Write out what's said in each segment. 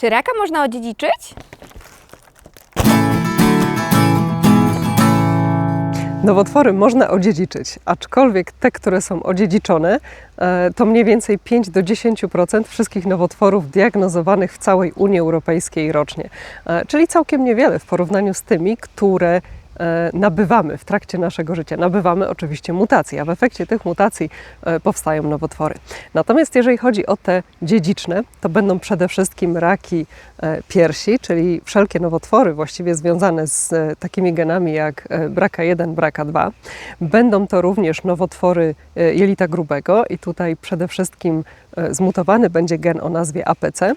Czy raka można odziedziczyć? Nowotwory można odziedziczyć, aczkolwiek te, które są odziedziczone, e, to mniej więcej 5 do 10% wszystkich nowotworów diagnozowanych w całej Unii Europejskiej rocznie. E, Czyli całkiem niewiele w porównaniu z tymi, które nabywamy w trakcie naszego życia. Nabywamy oczywiście mutacje, a w efekcie tych mutacji e, powstają nowotwory. Natomiast jeżeli chodzi o te dziedziczne, to będą przede wszystkim raki e, piersi, czyli wszelkie nowotwory właściwie związane z e, takimi genami jak e, BRCA1, BRCA2. Będą to również nowotwory e, jelita grubego i tutaj przede wszystkim e, zmutowany będzie gen o nazwie APC e,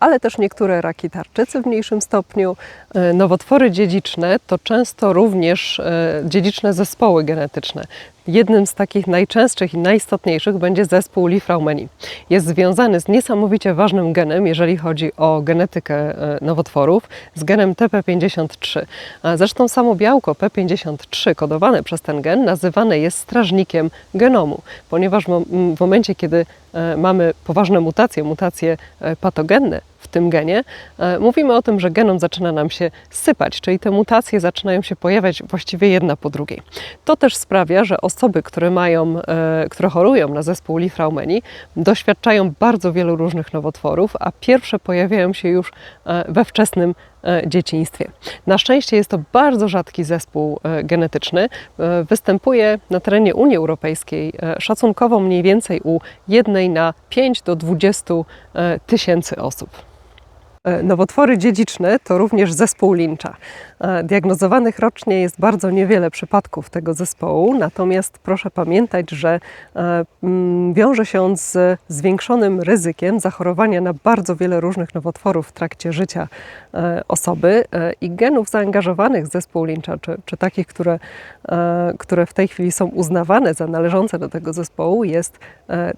ale też niektóre raki tarczycy w mniejszym stopniu. E, Nowotwory dziedziczne to często również e, dziedziczne zespoły genetyczne. Jednym z takich najczęstszych i najistotniejszych będzie zespół Li-Fraumeni. Jest związany z niesamowicie ważnym genem, jeżeli chodzi o genetykę e, nowotworów, z genem TP53. A Zresztą samo białko P53 kodowane przez ten gen nazywane jest strażnikiem genomu, ponieważ w momencie, kiedy e, mamy poważne mutacje, mutacje e, patogenne w tym genie, e, mówimy o tym, że genom zaczyna nam się sypać, czyli te mutacje zaczynają się pojawiać właściwie jedna po drugiej. To też sprawia, że osoby, które mają, e, które chorują na zespół Li-Fraumeni, doświadczają bardzo wielu różnych nowotworów, a pierwsze pojawiają się już e, we wczesnym dzieciństwie. Na szczęście jest to bardzo rzadki zespół genetyczny. Występuje na terenie Unii Europejskiej szacunkowo mniej więcej u jednej na 5 do 20 e, tysięcy osób. E, Nowotwory dziedziczne to również zespół Lyncha. E, Diagnozowanych rocznie jest bardzo niewiele przypadków tego zespołu, natomiast proszę pamiętać, że e, mm, wiąże się on z zwiększonym ryzykiem zachorowania na bardzo wiele różnych nowotworów w trakcie życia osoby i genów zaangażowanych w zespół Lyncha, czy, czy takich, które, które w tej chwili są uznawane za należące do tego zespołu, jest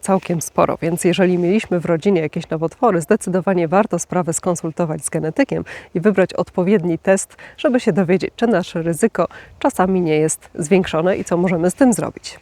całkiem sporo. Więc jeżeli mieliśmy w rodzinie jakieś nowotwory, zdecydowanie warto sprawę skonsultować z genetykiem i wybrać odpowiedni test, żeby się dowiedzieć, czy nasze ryzyko czasami nie jest zwiększone i co możemy z tym zrobić.